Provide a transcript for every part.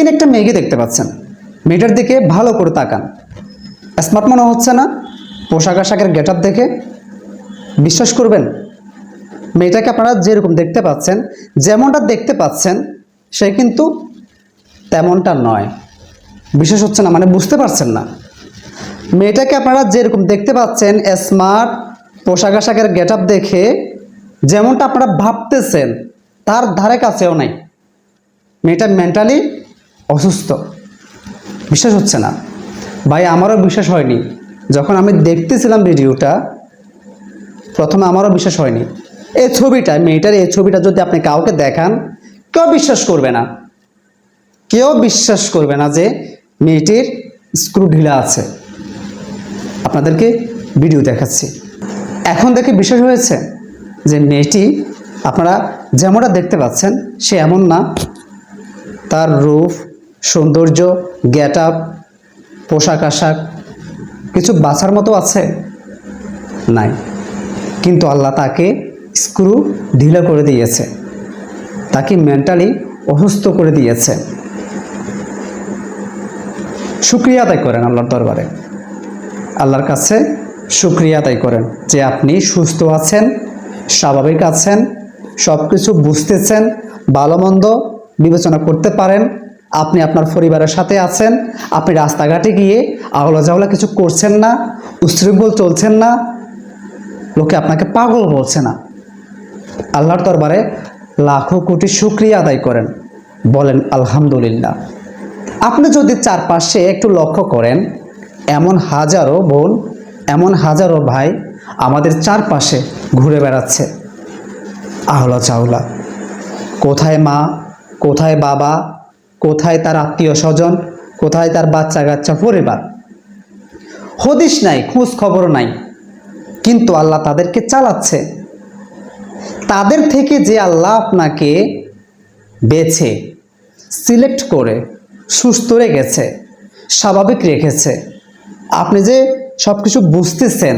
Skin একটা মেয়েকে দেখতে পাচ্ছেন। মেয়েটার দিকে ভালো করে তাকান। স্মার্ট মনে হচ্ছে না? পোশাক আশাকের গেট আপ দেখে বিশ্বাস করবেন? মেয়েটাকে আপনারা যেরকম দেখতে পাচ্ছেন, যেমনটা দেখতে পাচ্ছেন, সে কিন্তু তেমনটা নয়। বিশ্বাস হচ্ছে না মানে বুঝতে পারছেন না। মেয়েটাকে আপনারা যেরকম দেখতে পাচ্ছেন, স্মার্ট পোশাক আশাকের গেট আপ দেখে, যেমনটা আপনারা ভাবতেছেন, তার ধারে কাছেও নাই। মেয়েটা মেন্টালি অসুস্থ। বিশ্বাস হচ্ছে না। ভাই, আমারও বিশ্বাস হয়নি। যখন আমি দেখতেছিলাম ভিডিওটা, প্রথমে আমারও বিশ্বাস হয়নি। এই ছবিটা, মেয়েটার এই ছবিটা যদি আপনি কাউকে দেখান, কেউ বিশ্বাস করবে না। কেউ বিশ্বাস করবে না যে মেয়েটির স্ক্রু ঢিলা আছে। আপনাদেরকে ভিডিও দেখাচ্ছি। এখন দেখে বিশ্বাস হয়েছে যে মেয়েটি, আপনারা যেমনটা দেখতে পাচ্ছেন, সে এমন না। তার রূপ সৌন্দর্য গেট আপ পোশাক আশাক, কিছু বাছার মতো আছে? নাই। কিন্তু আল্লাহ তাকে স্ক্রু ঢিলা করে দিয়েছে। তাকে মেন্টালি অসুস্থ করে দিয়েছে। শুক্রিয়া আদায় করেন আল্লাহর দরবারে। আল্লাহর কাছে শুক্রিয়া আদায় করেন যে আপনি সুস্থ আছেন, স্বাভাবিক আছেন সব কিছু বুঝতেছেন, ভালো মন্দ বিবেচনা করতে পারেন। আপনি আপনার পরিবারের সাথে আছেন, আপনি রাস্তাঘাটে গিয়ে আওলা জাওলা কিছু করছেন না উশৃঙ্খল চলছেন না, লোকে আপনাকে পাগল বলছে না। আল্লাহর দরবারে লাখো কোটি শুক্রিয়া আদায় করেন, বলেন আলহামদুলিল্লাহ। আপনি যদি চারপাশে একটু লক্ষ্য করেন, এমন হাজারো বোন, এমন হাজারো ভাই আমাদের চারপাশে ঘুরে বেড়াচ্ছে। আহলা চাওলা কোথায় মা, কোথায় বাবা কোথায় তার আত্মীয় স্বজন? কোথায় তার বাচ্চা কাচ্চা পরিবার হদিস নাই, খোঁজ খবর নাই। কিন্তু আল্লাহ তাদেরকে চালাচ্ছে। তাদের থেকে যে আল্লাহ আপনাকে বেছে সিলেক্ট করে, সুস্থ রেখেছে, স্বাভাবিক রেখেছে, আপনি যে সব কিছু বুঝতেছেন,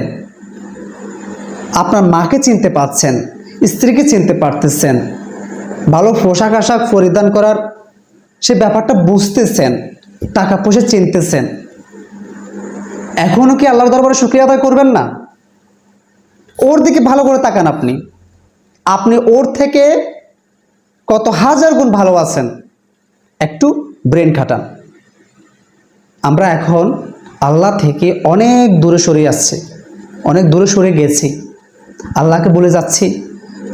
আপনার মাকে চিনতে পারছেন, স্ত্রীকে চিনতে পারতেছেন, ভালো পোশাক আশাক পরিধান করার সে ব্যাপারটা বুঝতেছেন, টাকা পয়সা চিনতেছেন। এখনও কি আল্লাহর দরবারে শুক্রিয়া আদায় করবেন না? ওর দিকে ভালো করে তাকান আপনি। আপনি ওর থেকে কত হাজার গুণ ভালো আছেন, একটু ব্রেন খাটান। আমরা এখন আল্লাহ থেকে অনেক দূরে সরে আসছি অনেক দূরে সরে গেছি। আল্লাহকে বলে যাচ্ছি,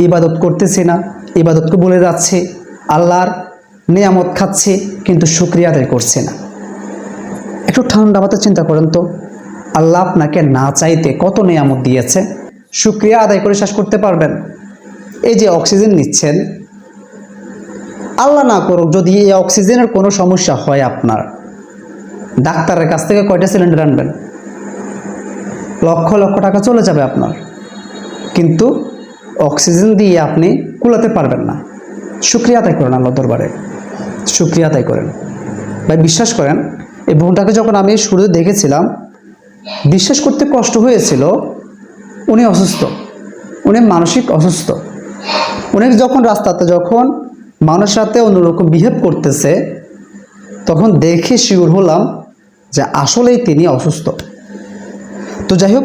ইবাদত করতেছি না, ইবাদতকে বলে যাচ্ছি, আল্লাহর নিয়ামত খাচ্ছি, কিন্তু শুক্রিয়া আদায় করছি না। একটু ঠান্ডা মাথায় চিন্তা করেন তো। আল্লাহ আপনাকে না চাইতে কত নিয়ামত দিয়েছে। শুক্রিয়া আদায় করে শ্বাস করতে পারবেন। এই যে অক্সিজেন নিচ্ছেন, আল্লাহ না করুক যদি এই অক্সিজেনের কোনো সমস্যা হয় আপনার। ডাক্তারের কাছ থেকে কয়টা সিলিন্ডার আনবেন? লক্ষ লক্ষ টাকা চলে যাবে আপনার। কিন্তু অক্সিজেন দিয়ে আপনি কুলাতে পারবেন না। শুক্রিয়া আদায় করেন আল্লাহ দরবারে। শুক্রিয়া আদায় করেন। ভাই, বিশ্বাস করেন, এই বোনটাকে যখন আমি শুরুতে দেখেছিলাম, বিশ্বাস করতে কষ্ট হয়েছিল, উনি অসুস্থ, উনি মানসিক অসুস্থ। উনি যখন রাস্তাতে যখন মানুষের সাথে অন্যরকম বিহেভ করতেছে, তখন দেখে শিওর হলাম যে আসলেই তিনি অসুস্থ। তো যাই হোক,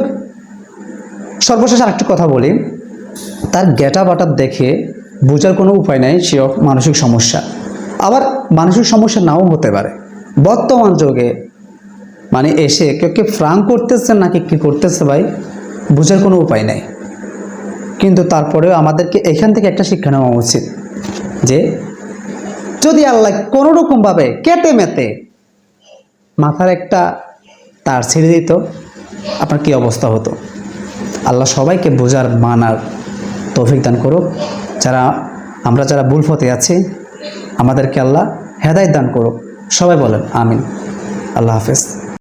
সর্বশেষ আরেকটি কথা বলি। তার গেটা বাটার দেখে বোঝার কোনো উপায় নাই, সে মানসিক সমস্যা। আবার মানসিক সমস্যা নাও হতে পারে। বর্তমান যুগে মানে এসে কেউ কে ফ্রাং করতেছে নাকি কি করতেছে ভাই, বোঝার কোনো উপায় নেই। কিন্তু তারপরেও আমাদেরকে এখান থেকে একটা শিক্ষা নেওয়া উচিত যে, যদি আল্লাহ কোনো রকমভাবে কেটে মেতে মাথার একটা তার ছেড়ে দিত, আপনার কি অবস্থা হতো? আল্লাহ সবাইকে বোঝার মানার তৌফিক দান করুক। যারা, আমরা যারা ভুল পথে আছি আমাদেরকে আল্লাহ হেদায় দান করুক। সবাই বলেন আমিন। আল্লাহ হাফেজ।